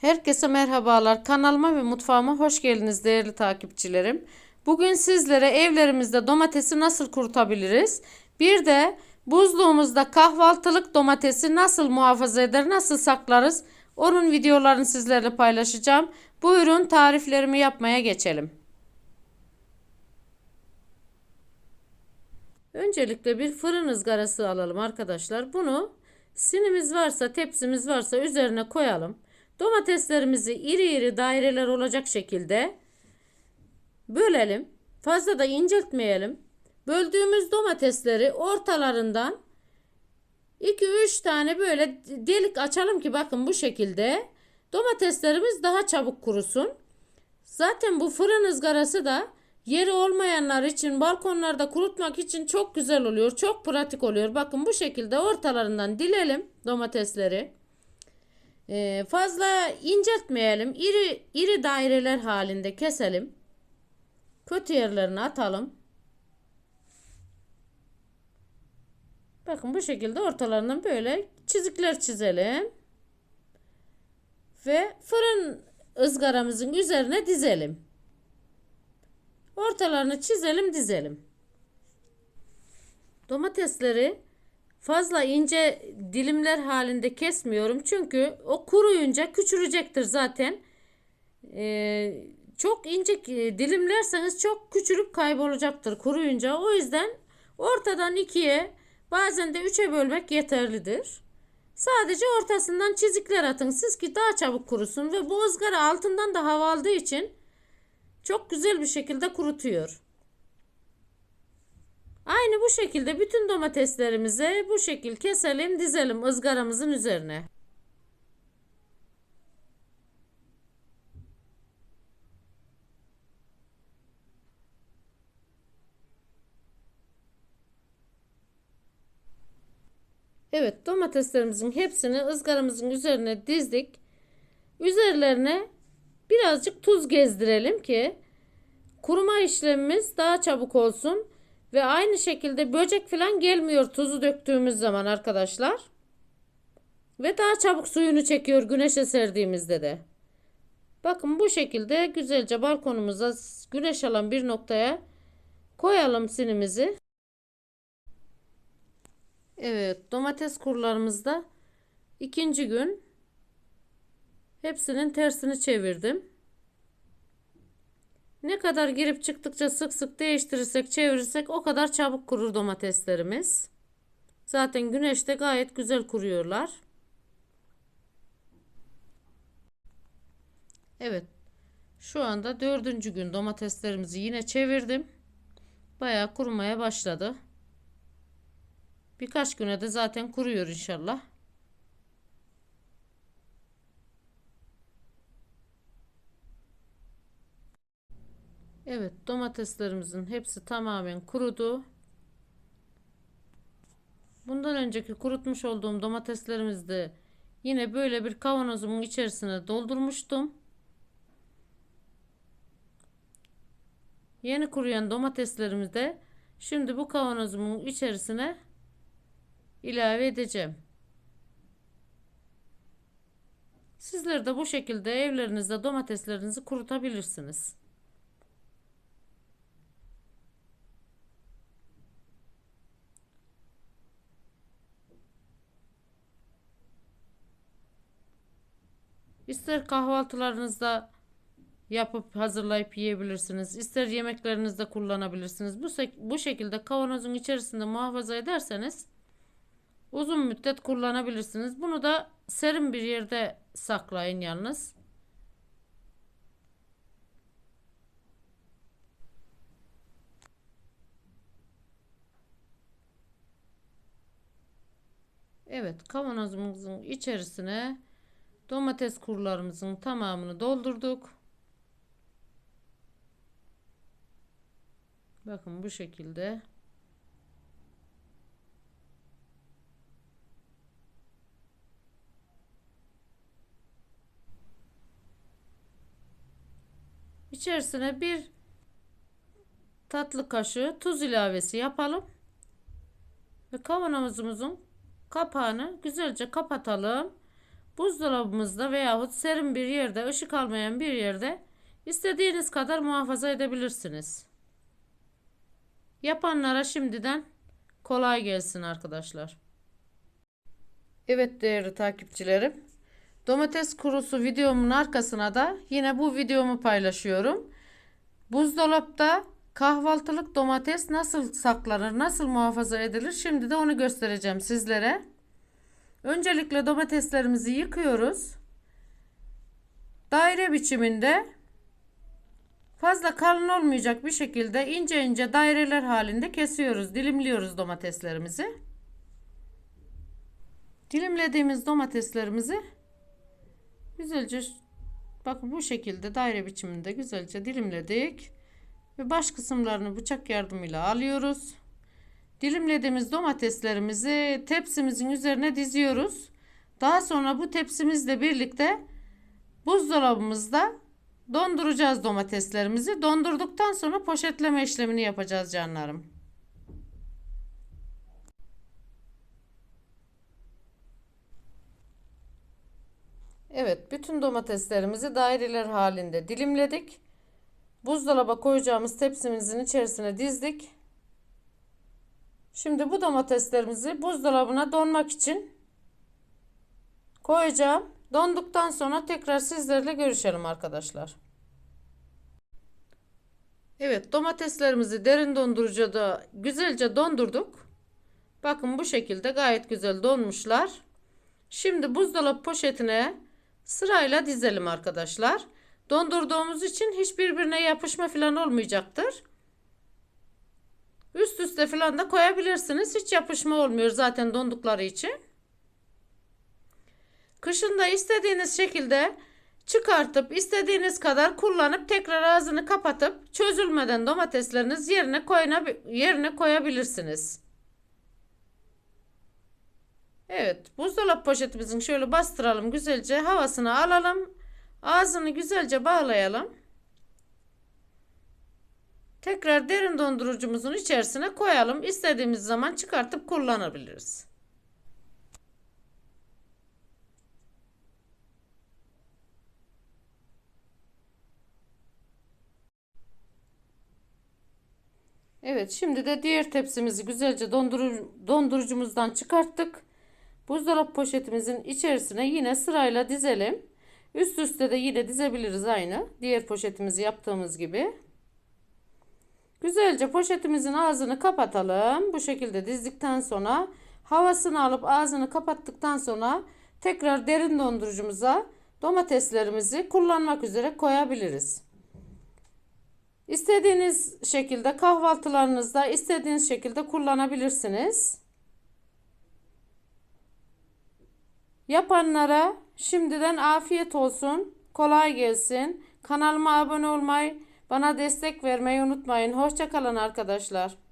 Herkese merhabalar. Kanalıma ve mutfağıma hoş geldiniz değerli takipçilerim. Bugün sizlere evlerimizde domatesi nasıl kurutabiliriz? Bir de buzluğumuzda kahvaltılık domatesi nasıl muhafaza eder, nasıl saklarız? Onun videolarını sizlerle paylaşacağım. Buyurun tariflerimi yapmaya geçelim. Öncelikle bir fırın ızgarası alalım arkadaşlar. Bunu sinimiz varsa, tepsimiz varsa üzerine koyalım. Domateslerimizi iri iri daireler olacak şekilde bölelim. Fazla da inceltmeyelim. Böldüğümüz domatesleri ortalarından 2-3 tane böyle delik açalım ki bakın bu şekilde domateslerimiz daha çabuk kurusun. Zaten bu fırın ızgarası da yeri olmayanlar için balkonlarda kurutmak için çok güzel oluyor. Çok pratik oluyor. Bakın bu şekilde ortalarından dilelim domatesleri. Ee, fazla inceltmeyelim. İri, iri daireler halinde keselim. Kötü yerlerini atalım. Bakın bu şekilde ortalarından böyle çizikler çizelim. Ve fırın ızgaramızın üzerine dizelim. Ortalarını çizelim dizelim. Domatesleri fazla ince dilimler halinde kesmiyorum. Çünkü o kuruyunca küçülecektir zaten. Ee, çok ince dilimlerseniz çok küçülüp kaybolacaktır kuruyunca. O yüzden ortadan ikiye bazen de üçe bölmek yeterlidir. Sadece ortasından çizikler atın siz ki daha çabuk kurusun ve bu ızgara altından da hava aldığı için çok güzel bir şekilde kurutuyor. Aynı bu şekilde bütün domateslerimizi bu şekil keselim, dizelim ızgaramızın üzerine. Evet, domateslerimizin hepsini ızgaramızın üzerine dizdik. Üzerlerine birazcık tuz gezdirelim ki kuruma işlemimiz daha çabuk olsun. Ve aynı şekilde böcek falan gelmiyor tuzu döktüğümüz zaman arkadaşlar. Ve daha çabuk suyunu çekiyor güneşe serdiğimizde de. Bakın bu şekilde güzelce balkonumuza güneş alan bir noktaya koyalım sinimizi. Evet domates kurlarımızda ikinci gün hepsinin tersini çevirdim. Ne kadar girip çıktıkça sık sık değiştirirsek çevirirsek o kadar çabuk kurur domateslerimiz. Zaten güneşte gayet güzel kuruyorlar. Evet. Şu anda dördüncü gün domateslerimizi yine çevirdim. Bayağı kurumaya başladı. Birkaç güne de zaten kuruyor inşallah. Evet domateslerimizin hepsi tamamen kurudu. Bundan önceki kurutmuş olduğum domateslerimizi yine böyle bir kavanozumun içerisine doldurmuştum. Yeni kuruyan domateslerimi şimdi bu kavanozumun içerisine ilave edeceğim. Sizler de bu şekilde evlerinizde domateslerinizi kurutabilirsiniz. İster kahvaltılarınızda yapıp hazırlayıp yiyebilirsiniz. İster yemeklerinizde kullanabilirsiniz. Bu, bu şekilde kavanozun içerisinde muhafaza ederseniz uzun müddet kullanabilirsiniz. Bunu da serin bir yerde saklayın yalnız. Evet kavanozumuzun içerisine Domates kurlarımızın tamamını doldurduk. Bakın bu şekilde. İçerisine bir tatlı kaşığı tuz ilavesi yapalım. Ve kavanozumuzun kapağını güzelce kapatalım. Buzdolabımızda veyahut serin bir yerde, ışık almayan bir yerde istediğiniz kadar muhafaza edebilirsiniz. Yapanlara şimdiden kolay gelsin arkadaşlar. Evet değerli takipçilerim. Domates kurusu videomun arkasına da yine bu videomu paylaşıyorum. Buzdolapta kahvaltılık domates nasıl saklanır, nasıl muhafaza edilir? Şimdi de onu göstereceğim sizlere. Öncelikle domateslerimizi yıkıyoruz. Daire biçiminde fazla kalın olmayacak bir şekilde ince ince daireler halinde kesiyoruz, dilimliyoruz domateslerimizi. Dilimlediğimiz domateslerimizi güzelce bakın bu şekilde daire biçiminde güzelce dilimledik ve baş kısımlarını bıçak yardımıyla alıyoruz. Dilimlediğimiz domateslerimizi tepsimizin üzerine diziyoruz. Daha sonra bu tepsimizle birlikte buzdolabımızda donduracağız domateslerimizi. Dondurduktan sonra poşetleme işlemini yapacağız canlarım. Evet, bütün domateslerimizi daireler halinde dilimledik. Buzdolaba koyacağımız tepsimizin içerisine dizdik. Şimdi bu domateslerimizi buzdolabına donmak için koyacağım. Donduktan sonra tekrar sizlerle görüşelim arkadaşlar. Evet domateslerimizi derin dondurucuda güzelce dondurduk. Bakın bu şekilde gayet güzel donmuşlar. Şimdi buzdolabı poşetine sırayla dizelim arkadaşlar. Dondurduğumuz için hiç birbirine yapışma falan olmayacaktır. Üst üste falan da koyabilirsiniz. Hiç yapışma olmuyor zaten dondukları için. Kışın da istediğiniz şekilde çıkartıp istediğiniz kadar kullanıp tekrar ağzını kapatıp çözülmeden domatesleriniz yerine koyuna, yerine koyabilirsiniz. Evet, buzdolap poşetimizin şöyle bastıralım güzelce havasını alalım. Ağzını güzelce bağlayalım. Tekrar derin dondurucumuzun içerisine koyalım. İstediğimiz zaman çıkartıp kullanabiliriz. Evet şimdi de diğer tepsimizi güzelce dondurucu, dondurucumuzdan çıkarttık. Buzdolap poşetimizin içerisine yine sırayla dizelim. Üst üste de yine dizebiliriz aynı. Diğer poşetimizi yaptığımız gibi. Güzelce poşetimizin ağzını kapatalım. Bu şekilde dizdikten sonra havasını alıp ağzını kapattıktan sonra tekrar derin dondurucumuza domateslerimizi kullanmak üzere koyabiliriz. İstediğiniz şekilde kahvaltılarınızda istediğiniz şekilde kullanabilirsiniz. Yapanlara şimdiden afiyet olsun. Kolay gelsin. Kanalıma abone olmayı, bana destek vermeyi unutmayın. Hoşçakalın arkadaşlar.